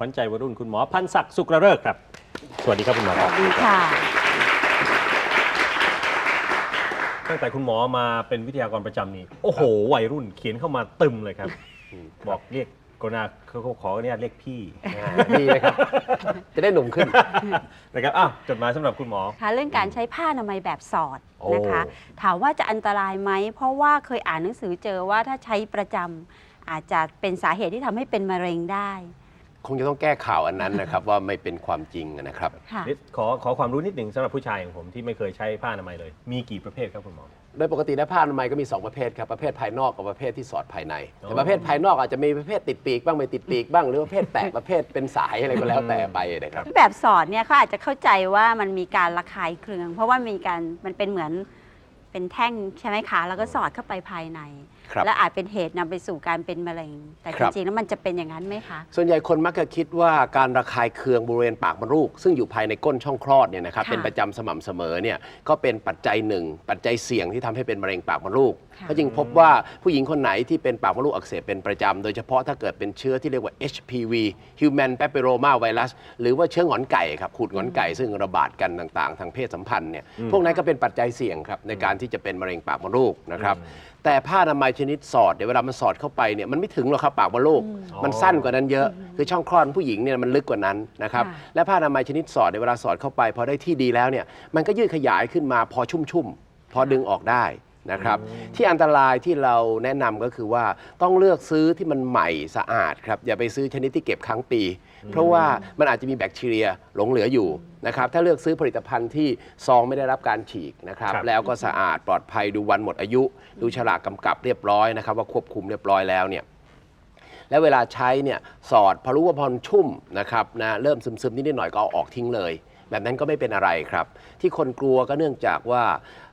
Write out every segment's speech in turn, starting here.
ขวัญใจวัยรุ่นคุณหมอพันศักดิ์สุกระเริกครับ สวัสดีครับคุณหมอสครัวับสดีค่ะ ตั้งแต่คุณหมอมาเป็นวิทยากรประจำนี่โอ้โห วัยรุ่นเขียนเข้ามาตึมเลยครับ บอกเรียกกรุณาเขาเขาขอเนี่ยเรียกพี่อ่าดีเลยครับ จะได้หนุ่มขึ้น นะครับอ้าวจดหมายสำหรับคุณหมอ ค่ะเรื่องการใช้ผ้าอนามัยแบบสอดโอ้นะคะถามว่าจะอันตรายไหม เพราะว่าเคยอ่านหนังสือเจอว่าถ้าใช้ประจำอาจจะเป็นสาเหตุที่ทำให้เป็นมะเร็งได้ คงจะต้องแก้ข่าวอันนั้นนะครับ ว่าไม่เป็นความจริงนะครับ ค่ะ นิดขอขอความรู้นิดหนึ่งสำหรับผู้ชายอย่างผมที่ไม่เคยใช้ผ้าอนามัยเลย มีกี่ประเภทครับคุณหมอ โดยปกติแล้วผ้าอนามัยก็มี 2 ประเภทครับประเภทภายนอกกับประเภทที่สอดภายในอ๋อแต่ประเภทภายนอกอาจจะมีประเภทติดปีกบ้างไม่ติดปีกบ้างหรือประเภทแตกประเภทเป็นสายอะไรก็แล้วแต่ไปนะครับ แบบสอดเนี่ยเขาอาจจะเข้าใจว่ามันมีการระคายเคือง เพราะว่ามีการมันเป็นเหมือน เป็นแท่งใช่ไหมคะ แล้วก็สอดเข้าไปภายใน ครับและอาจเป็นเหตุนำไปสู่การเป็นมะเร็ง แต่คจรับ ริงๆแล้วมันจะเป็นอย่างนั้นไหมคะ ส่วนใหญ่คนมักจะคิดว่าการระคายเคืองบริเวณปากมดลูก ซึ่งอยู่ภายในก้นช่องคลอดเนี่ยนะครับค่ะเป็นประจำสม่ำเสมอเนี่ยก็เป็นปัจจัยหนึ่ง ปัจจัยเสี่ยงที่ทำให้เป็นมะเร็งปากมดลูกค่ะ ก็จึงพบว่าผู้หญิงคนไหนที่เป็นปากมดลูกอักเสบเป็นประจำโดยเฉพาะถ้าเกิดเป็นเชื้อที่เรียกว่า HPV Human Papilloma Virus หรือว่าเชื้อหงอนไก่ครับขูดหงอนไก่ซึ่งระบาดกันต่างๆ ทางเพศสัมพันธ์เนี่ยพวกนั้นก็เป็นปัจจัยเสี่ยงครับในการที่จะเป็นมะเร็งปากมดลูกนะครับแต่ผ้าอนามัยชนิดสอดเดี๋ยวเวลามันสอดเข้าไปเนี่ยมันไม่ถึงหรอกครับปากมดลูก มันสั้นกว่านั้นเยอะ คือช่องคลอดผู้หญิงเนี่ยมันลึกกว่านั้นนะครับค่ะและผ้าอนามัยชนิดสอดในยเวลาสอดเข้าไปพอได้ที่ดีแล้วเนี่ยมันก็ยืดขยายขึ้นมาพอชุ่มๆพอดึงออกได้ นะครับ ที่อันตรายที่เราแนะนำก็คือว่าต้องเลือกซื้อที่มันใหม่สะอาดครับ อย่าไปซื้อชนิดที่เก็บค้างปี เพราะว่ามันอาจจะมีแบคทีเรียหลงเหลืออยู่นะครับ ถ้าเลือกซื้อผลิตภัณฑ์ที่ซองไม่ได้รับการฉีกนะครับ ครับ แล้วก็สะอาดปลอดภัยดูวันหมดอายุ ดูฉลากกำกับเรียบร้อยนะครับว่าควบคุมเรียบร้อยแล้วเนี่ย แล้วเวลาใช้เนี่ยสอดพอรู้ว่าพอมันชุ่มนะครับนะเริ่มซึมๆนิดๆหน่อยๆก็เอาออกทิ้งเลย แบบนั้นก็ไม่เป็นอะไรครับ ที่คนกลัวก็เนื่องจากว่า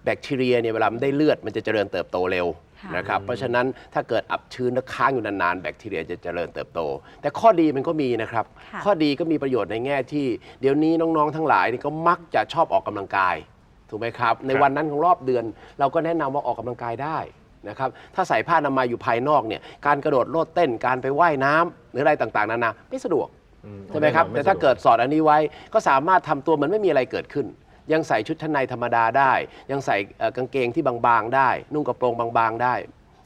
แบคทีเรียเนี่ยเวลามันได้เลือดมันจะเจริญเติบโตเร็วค่ะนะครับเพราะฉะนั้นถ้าเกิดอับชื้นแล้วค้างอยู่นานๆแบคทีเรียจะเจริญเติบโต แต่ข้อดีมันก็มีนะครับ ค่ะ ข้อดีก็มีประโยชน์ในแง่ที่ เดี๋ยวนี้น้องๆทั้งหลายนี่ก็มักจะชอบออกกำลังกายถูกไหมครับ ในวันนั้นของรอบเดือน เราก็แนะนำว่าออกกำลังกายได้นะครับถ้าใส่ผ้าอนามัยอยู่ภายนอกเนี่ยการกระโดดโลดเต้นการไปว่ายน้ำหรืออะไรต่างๆนานาไม่สะดวก ใช่ไหมครับ แต่ถ้าเกิดสอดอันนี้ไว้ก็สามารถทำตัวเหมือนไม่มีอะไรเกิดขึ้น ยังใส่ชุดชั้นในธรรมดาได้ ยังใส่เอ่อกางเกงที่บางๆได้ นุ่งกระโปรงบางๆได้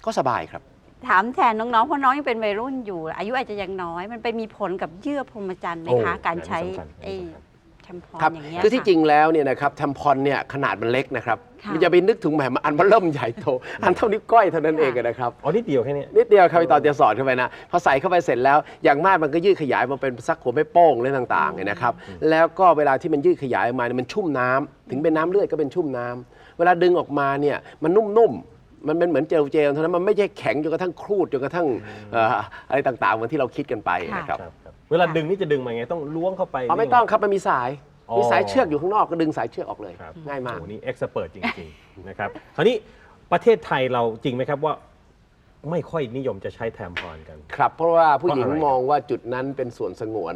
ก็สบายครับ ถามแทนน้องๆ เพราะน้องยังเป็นวัยรุ่นอยู่ อายุอาจจะยังน้อย มันไปมีผลกับเยื่อพรหมจรรย์ไหมโอ้ คะ การใช้อันนี้สำคัญไอ้อันนี้สำคัญ แชมพอนครับอย่างเงี้ยคือที่ะจริงแล้วเนี่ยนะครับแทมพอนเนี่ยขนาดมันเล็กนะครับค่ะ มันจะไปนึกถึงแหมอันมันเริ่มใหญ่โต อันเท่านิ้วก้อยเท่านั้นเองอะนะครับ อ๋อนิดเดียวแค่เนี้ย นิดเดียวครับตอนจะสอดเข้าไปนะพอใส่เข้าไปเสร็จแล้วอย่างมากมันก็ยืดขยายมาเป็นสักหัวไม่โป้งเรื่องต่างๆเนี่ยนะครับ แล้วก็เวลาที่มันยืดขยายออกมาเนี่ยมันชุ่มน้ำถึงเป็นน้ำเลือดก็เป็นชุ่มน้ำเวลาดึงออกมาเนี่ยมันนุ่มๆมันเป็นเหมือนเจลเจลเท่านั้นมันไม่ใช่แข็งจนกระทั่งครูดจนกระทั่งเอ่ออะไรต่างๆเหมือนที่เราคิดกันไปนะครับ ครับครับ เวลาดึงนี่จะดึงมาไงต้องล้วงเข้าไปอ๋อไม่ต้องครับมันมีสายอ๋อมีสายเชือกอยู่ข้างนอกก็ดึงสายเชือกออกเลย ครับง่ายมาก โอ้นี่เอ็กซ์เจริงๆ นะครับคราวนี้ประเทศไทยเราจริงไหมครับว่า ไม่ค่อยนิยมจะใช้แทมพอนกัน ครับ เพราะว่าผู้หญิงเพราะอะไร มองว่าจุดนั้นเป็นส่วนสงวน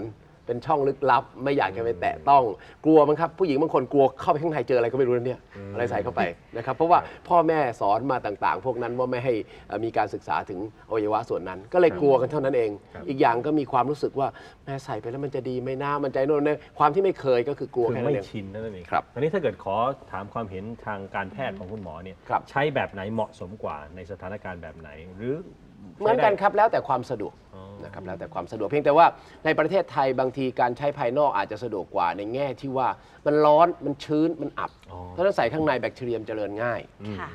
เป็นช่องลึกลับ ไม่อยากจะไปแตะต้องกลัวมั้งครับผู้หญิงบางคนกลัวเข้าไปข้างในเจออะไรก็ไม่รู้นะเนี่ยอะไรใส่เข้าไปนะครับเพราะว่าพ่อแม่สอนมาต่างๆ พวกนั้นว่าไม่ให้เอ่อมีการศึกษาถึงอวัยวะส่วนนั้น ก็เลยกลัวกันเท่านั้นเองครับอีกอย่างก็มีความรู้สึกว่าแม่ใส่ไปแล้วมันจะดีไหมน้ามันใจโน่นเนี่ยความที่ไม่เคยก็คือกลัวคือแค่นั้ไม่นเอง ชินนั่นเองครับคราวนี้ถ้าเกิดขอถามความเห็นทางการแพทย์ของคุณหมอเนี่ยครับ ใช้แบบไหนเหมาะสมกว่าในสถานการณ์แบบไหน หรือเหมือนกันครับแล้วแต่ความสะดวก อ๋อ นะครับแล้วแต่ความสะดวกเพียงแต่ว่าในประเทศไทยบางทีการใช้ภายนอกอาจจะสะดวกกว่าในแง่ที่ว่ามันร้อนมันชื้นมันอับอ๋อเพราะฉะนั้นใส่ข้างในแบคทีเรียมนเจริญง่ายอืมค่ะ